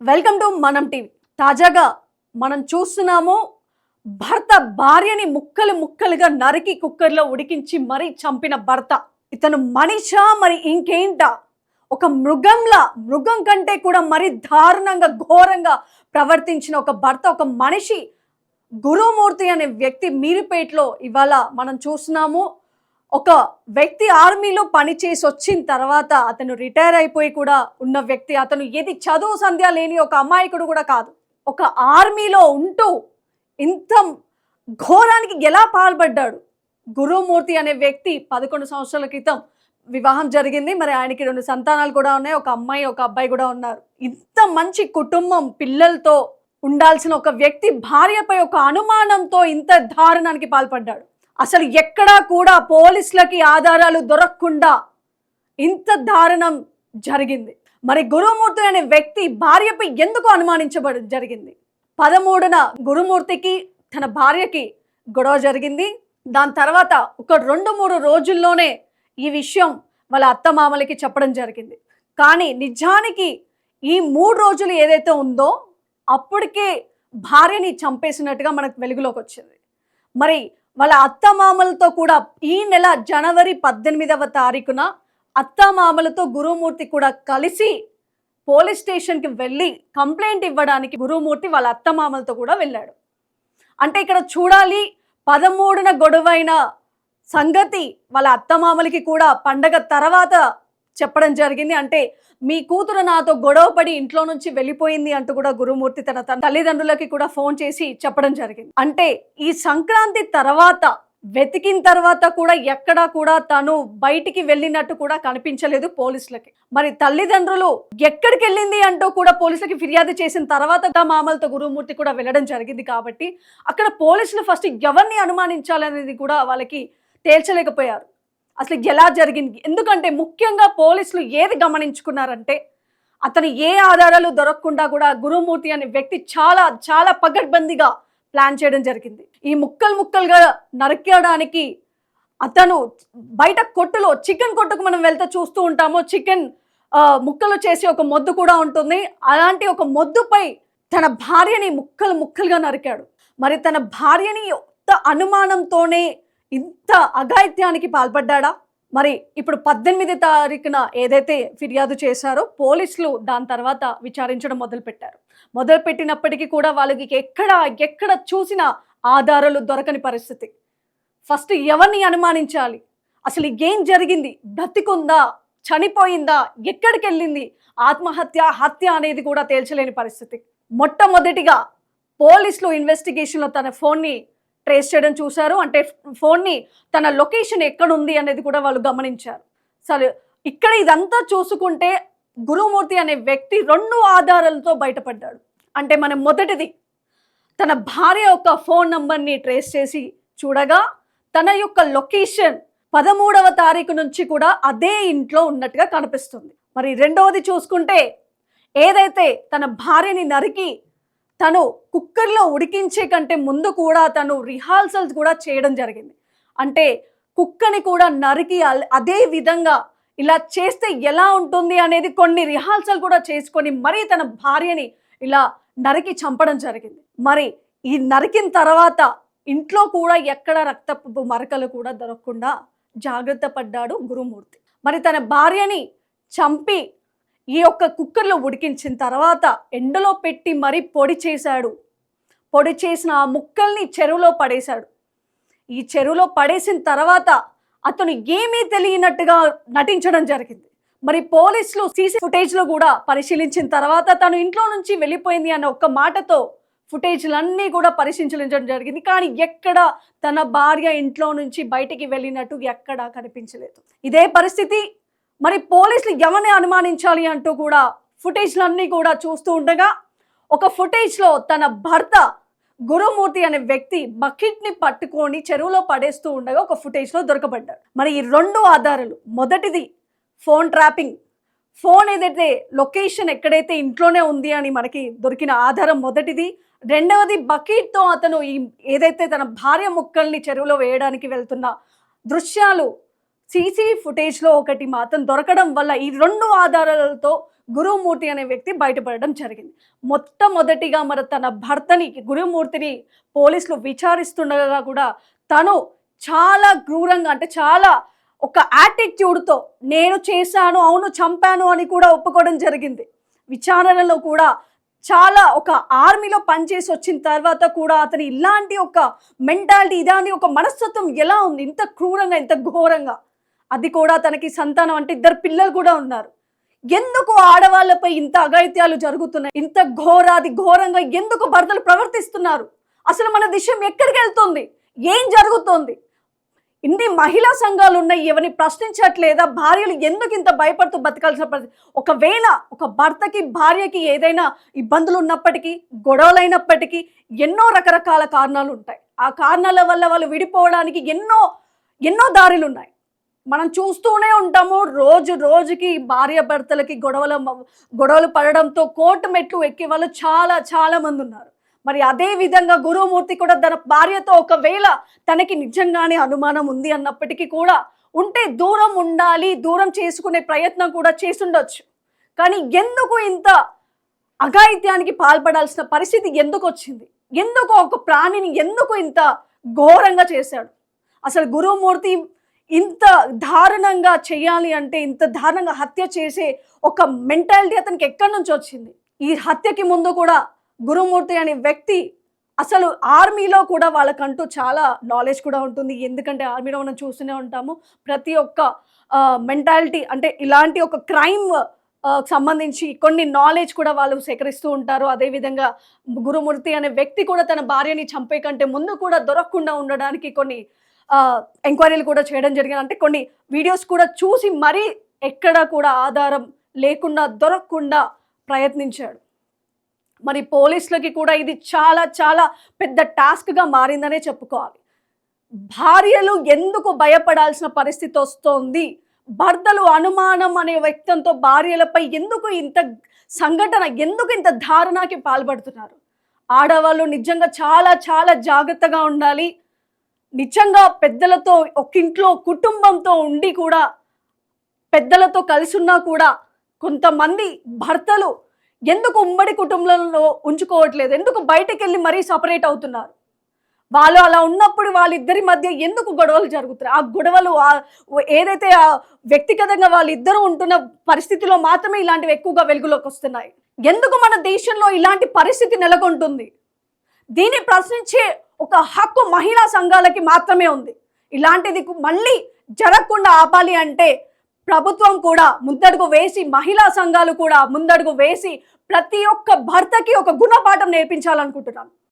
Welcome to మనం TV. తాజాగా మనం చూస్తున్నాము భర్త భార్యని ముక్కలు ముక్కలుగా నరికి కుక్కర్లో ఉడికించి మరీ చంపిన భర్త. ఇతను మనిషా మరి ఇంకేంటా? ఒక మృగంలా మృగం కంటే కూడా మరి దారుణంగా ఘోరంగా ప్రవర్తించిన ఒక భర్త ఒక మనిషి గురుమూర్తి అనే వ్యక్తి మీరుపేటలో ఇవాళ మనం చూస్తున్నాము. ఒక వ్యక్తి ఆర్మీలో పనిచేసి వచ్చిన తర్వాత అతను రిటైర్ అయిపోయి కూడా ఉన్న వ్యక్తి అతను ఏది చదువు సంధ్య లేని ఒక అమాయకుడు కూడా కాదు. ఒక ఆర్మీలో ఉంటూ ఇంత ఘోరానికి ఎలా పాల్పడ్డాడు? గురుమూర్తి అనే వ్యక్తి పదకొండు సంవత్సరాల క్రితం వివాహం జరిగింది. మరి ఆయనకి రెండు సంతానాలు కూడా ఉన్నాయి. ఒక అమ్మాయి ఒక అబ్బాయి కూడా ఉన్నారు. ఇంత మంచి కుటుంబం పిల్లలతో ఉండాల్సిన ఒక వ్యక్తి భార్యపై ఒక అనుమానంతో ఇంత దారుణానికి పాల్పడ్డాడు. అసలు ఎక్కడా కూడా పోలీసులకి ఆధారాలు దొరకకుండా ఇంత దారుణం జరిగింది. మరి గురుమూర్తి అనే వ్యక్తి భార్యపై ఎందుకు అనుమానించబడి జరిగింది? పదమూడున గురుమూర్తికి తన భార్యకి గొడవ జరిగింది. దాని తర్వాత ఒక రెండు మూడు రోజుల్లోనే ఈ విషయం వాళ్ళ అత్తమామలకి చెప్పడం జరిగింది. కానీ నిజానికి ఈ మూడు రోజులు ఏదైతే ఉందో అప్పటికే భార్యని చంపేసినట్టుగా మనకు వెలుగులోకి వచ్చింది. మరి వాళ్ళ అత్తమామలతో కూడా ఈ నెల జనవరి పద్దెనిమిదవ తారీఖున అత్తమామలతో గురుమూర్తి కూడా కలిసి పోలీస్ స్టేషన్కి వెళ్ళి కంప్లైంట్ ఇవ్వడానికి గురుమూర్తి వాళ్ళ అత్తమామలతో కూడా వెళ్ళాడు. అంటే ఇక్కడ చూడాలి పదమూడున గొడవైన సంగతి వాళ్ళ అత్తమామలకి కూడా పండగ తర్వాత చెప్పడం జరిగింది. అంటే మీ కూతురు నాతో గొడవపడి ఇంట్లో నుంచి వెళ్ళిపోయింది అంటూ కూడా గురుమూర్తి తన తన తల్లిదండ్రులకి కూడా ఫోన్ చేసి చెప్పడం జరిగింది. అంటే ఈ సంక్రాంతి తర్వాత వెతికిన తర్వాత కూడా ఎక్కడా కూడా తను బయటికి వెళ్ళినట్టు కూడా కనిపించలేదు పోలీసులకి. మరి తల్లిదండ్రులు ఎక్కడికి వెళ్ళింది అంటూ కూడా పోలీసులకి ఫిర్యాదు చేసిన తర్వాత తా మామలతో గురుమూర్తి కూడా వెళ్ళడం జరిగింది కాబట్టి అక్కడ పోలీసులు ఫస్ట్ ఎవరిని అనుమానించాలనేది కూడా వాళ్ళకి తేల్చలేకపోయారు. అసలు ఎలా జరిగింది? ఎందుకంటే ముఖ్యంగా పోలీసులు ఏది గమనించుకున్నారంటే అతను ఏ ఆధారాలు దొరకకుండా కూడా గురుమూర్తి అనే వ్యక్తి చాలా చాలా పగడ్బందీగా ప్లాన్ చేయడం జరిగింది. ఈ ముక్కలు ముక్కలుగా నరకడానికి అతను బయట కొట్టులో చికెన్ కొట్టుకు మనం వెళ్తే చూస్తూ ఉంటాము. చికెన్ ముక్కలు చేసి ఒక మొద్దు కూడా ఉంటుంది. అలాంటి ఒక మొద్దుపై తన భార్యని ముక్కలు ముక్కలుగా నరికాడు. మరి తన భార్యని అనుమానంతోనే ఇంత అఘాయిత్యానికి పాల్పడ్డా మరి ఇప్పుడు పద్దెనిమిది తారీఖున ఏదైతే ఫిర్యాదు చేశారో పోలీసులు దాని తర్వాత విచారించడం మొదలుపెట్టారు. మొదలుపెట్టినప్పటికీ కూడా వాళ్ళకి ఎక్కడ ఎక్కడ చూసిన ఆధారాలు దొరకని పరిస్థితి. ఫస్ట్ ఎవరిని అనుమానించాలి? అసలు ఏం జరిగింది? బతికుందా చనిపోయిందా? ఎక్కడికి వెళ్ళింది? ఆత్మహత్య హత్య అనేది కూడా తేల్చలేని పరిస్థితి. మొట్టమొదటిగా పోలీసులు ఇన్వెస్టిగేషన్లో తన ఫోన్ని ట్రేస్ చేయడం చూశారు. అంటే ఫోన్ని తన లొకేషన్ ఎక్కడ ఉంది అనేది కూడా వాళ్ళు గమనించారు. సరే ఇక్కడ ఇదంతా చూసుకుంటే గురుమూర్తి అనే వ్యక్తి రెండు ఆధారాలతో బయటపడ్డాడు. అంటే మనం మొదటిది తన భార్య యొక్క ఫోన్ నంబర్ని ట్రేస్ చేసి చూడగా తన యొక్క లొకేషన్ పదమూడవ తారీఖు నుంచి కూడా అదే ఇంట్లో ఉన్నట్టుగా కనిపిస్తుంది. మరి రెండవది చూసుకుంటే ఏదైతే తన భార్యని నరికి తను కుక్కర్లో ఉడికించే కంటే ముందు కూడా తను రిహార్సల్స్ కూడా చేయడం జరిగింది. అంటే కుక్కని కూడా నరికి అదే విధంగా ఇలా చేస్తే ఎలా ఉంటుంది అనేది కొన్ని రిహార్సల్ కూడా చేసుకొని మరీ తన భార్యని ఇలా నరికి చంపడం జరిగింది. మరి ఈ నరికిన తర్వాత ఇంట్లో కూడా ఎక్కడ రక్తపు మరకలు కూడా దొరకకుండా జాగ్రత్త పడ్డాడు గురుమూర్తి. మరి తన భార్యని చంపి ఈ యొక్క కుక్కర్లో ఉడికించిన తర్వాత ఎండలో పెట్టి మరీ పొడి చేశాడు. పొడి చేసిన ఆ ముక్కల్ని చెరువులో పడేశాడు. ఈ చెరువులో పడేసిన తర్వాత అతను ఏమీ తెలియనట్టుగా నటించడం జరిగింది. మరి పోలీసులు సీసీ ఫుటేజ్లో కూడా పరిశీలించిన తర్వాత తను ఇంట్లో నుంచి వెళ్ళిపోయింది అన్న ఒక్క మాటతో ఫుటేజ్లన్నీ కూడా పరిశీలించడం జరిగింది. కానీ ఎక్కడ తన భార్య ఇంట్లో నుంచి బయటికి వెళ్ళినట్టు ఎక్కడా కనిపించలేదు. ఇదే పరిస్థితి మరి పోలీసులు ఎవరిని అనుమానించాలి అంటూ కూడా ఫుటేజ్లన్నీ కూడా చూస్తూ ఉండగా ఒక ఫుటేజ్లో తన భర్త గురుమూర్తి అనే వ్యక్తి బకెట్ని పట్టుకొని చెరువులో పడేస్తూ ఉండగా ఒక ఫుటేజ్లో దొరకబడ్డాడు. మరి ఈ రెండు ఆధారాలు మొదటిది ఫోన్ ట్రాపింగ్. ఫోన్ ఏదైతే లొకేషన్ ఎక్కడైతే ఇంట్లోనే ఉంది అని మనకి దొరికిన ఆధారం మొదటిది. రెండవది బకెట్తో అతను ఈ ఏదైతే తన భార్య ముక్కల్ని చెరువులో వేయడానికి వెళ్తున్న దృశ్యాలు సీసీ ఫుటేజ్లో ఒకటి మాత్రం దొరకడం వల్ల ఈ రెండు ఆధారాలతో గురుమూర్తి అనే వ్యక్తి బయటపడడం జరిగింది. మొట్టమొదటిగా మరి తన భర్తని గురుమూర్తిని పోలీసులు విచారిస్తుండగా కూడా తను చాలా క్రూరంగా అంటే చాలా ఒక యాటిట్యూడ్తో నేను చేశాను అవును చంపాను అని కూడా ఒప్పుకోవడం జరిగింది. విచారణలో కూడా చాలా ఒక ఆర్మీలో పనిచేసి వచ్చిన తర్వాత కూడా అతని ఇలాంటి ఒక మెంటాలిటీ ఇలాంటి ఒక మనస్తత్వం ఎలా ఉంది? ఇంత క్రూరంగా ఇంత ఘోరంగా? అది కూడా తనకి సంతానం అంటే ఇద్దరు పిల్లలు కూడా ఉన్నారు. ఎందుకు ఆడవాళ్ళపై ఇంత అగైత్యాలు జరుగుతున్నాయి? ఇంత ఘోరాది ఘోరంగా ఎందుకు భర్తలు ప్రవర్తిస్తున్నారు? అసలు మన దేశం ఎక్కడికి వెళ్తుంది? ఏం జరుగుతోంది? ఇన్ని మహిళా సంఘాలు ఉన్నాయి ఎవరిని ప్రశ్నించట్లేదా? భార్యలు ఎందుకు ఇంత భయపడుతూ బతకాల్సిన పరిస్థితి? ఒకవేళ ఒక భర్తకి భార్యకి ఏదైనా ఇబ్బందులు ఉన్నప్పటికీ గొడవలైనప్పటికీ ఎన్నో రకరకాల కారణాలు ఉంటాయి. ఆ కారణాల వల్ల వాళ్ళు విడిపోవడానికి ఎన్నో ఎన్నో దారులు ఉన్నాయి మనం చూస్తూనే ఉంటాము రోజు రోజుకి భార్య భర్తలకి గొడవల గొడవలు పడడంతో కోర్టు మెట్లు ఎక్కే వాళ్ళు చాలా చాలా మంది ఉన్నారు. మరి అదే విధంగా గురుమూర్తి కూడా తన భార్యతో ఒకవేళ తనకి నిజంగానే అనుమానం ఉంది అన్నప్పటికీ కూడా ఉంటే దూరం ఉండాలి దూరం చేసుకునే ప్రయత్నం కూడా చేసుండొచ్చు కానీ ఎందుకు ఇంత అఘాయిత్యానికి పాల్పడాల్సిన పరిస్థితి ఎందుకు వచ్చింది? ఎందుకు ఒక ప్రాణిని ఎందుకు ఇంత ఘోరంగా చేశాడు? అసలు గురుమూర్తి ఇంత దారుణంగా చేయాలి అంటే ఇంత దారుణంగా హత్య చేసే ఒక మెంటాలిటీ అతనికి ఎక్కడి నుంచి వచ్చింది? ఈ హత్యకి ముందు కూడా గురుమూర్తి అనే వ్యక్తి అసలు ఆర్మీలో కూడా వాళ్ళకంటూ చాలా నాలెడ్జ్ కూడా ఉంటుంది. ఎందుకంటే ఆర్మీలో మనం చూస్తూనే ఉంటాము. ప్రతి ఒక్క మెంటాలిటీ అంటే ఇలాంటి ఒక క్రైమ్ సంబంధించి కొన్ని నాలెడ్జ్ కూడా వాళ్ళు సేకరిస్తూ ఉంటారు. అదేవిధంగా గురుమూర్తి అనే వ్యక్తి కూడా తన భార్యని చంపే కంటే ముందు కూడా దొరకకుండా ఉండడానికి కొన్ని ఎంక్వైరీలు కూడా చేయడం జరిగింది. అంటే కొన్ని వీడియోస్ కూడా చూసి మరీ ఎక్కడ కూడా ఆధారం లేకుండా దొరకకుండా ప్రయత్నించాడు. మరి పోలీసులకి కూడా ఇది చాలా చాలా పెద్ద టాస్క్గా మారిందనే చెప్పుకోవాలి. భార్యలు ఎందుకు భయపడాల్సిన పరిస్థితి వస్తోంది? భర్తలు అనుమానం అనే వ్యక్తంతో భార్యలపై ఎందుకు ఇంత సంఘటన ఎందుకు ఇంత ధారణకి పాల్పడుతున్నారు? ఆడవాళ్ళు నిజంగా చాలా చాలా జాగ్రత్తగా ఉండాలి. నిజంగా పెద్దలతో ఒక ఇంట్లో కుటుంబంతో ఉండి కూడా పెద్దలతో కలిసి ఉన్నా కూడా కొంతమంది భర్తలు ఎందుకు ఉమ్మడి కుటుంబంలో ఉంచుకోవట్లేదు? ఎందుకు బయటకు వెళ్ళి మరీ సపరేట్ అవుతున్నారు? వాళ్ళు అలా ఉన్నప్పుడు వాళ్ళిద్దరి మధ్య ఎందుకు గొడవలు జరుగుతున్నాయి ఆ గొడవలు ఏదైతే ఆ వ్యక్తిగతంగా వాళ్ళిద్దరూ ఉంటున్న పరిస్థితిలో మాత్రమే ఇలాంటివి ఎక్కువగా వెలుగులోకి వస్తున్నాయి. ఎందుకు మన దేశంలో ఇలాంటి పరిస్థితి నెలకొంటుంది? దీన్ని ప్రశ్నించే ఒక హక్కు మహిళా సంఘాలకి మాత్రమే ఉంది. ఇలాంటిది మళ్ళీ జరగకుండా ఆపాలి అంటే ప్రభుత్వం కూడా ముందడుగు వేసి మహిళా సంఘాలు కూడా ముందడుగు వేసి ప్రతి ఒక్క భర్తకి ఒక గుణపాఠం నేర్పించాలనుకుంటున్నాను.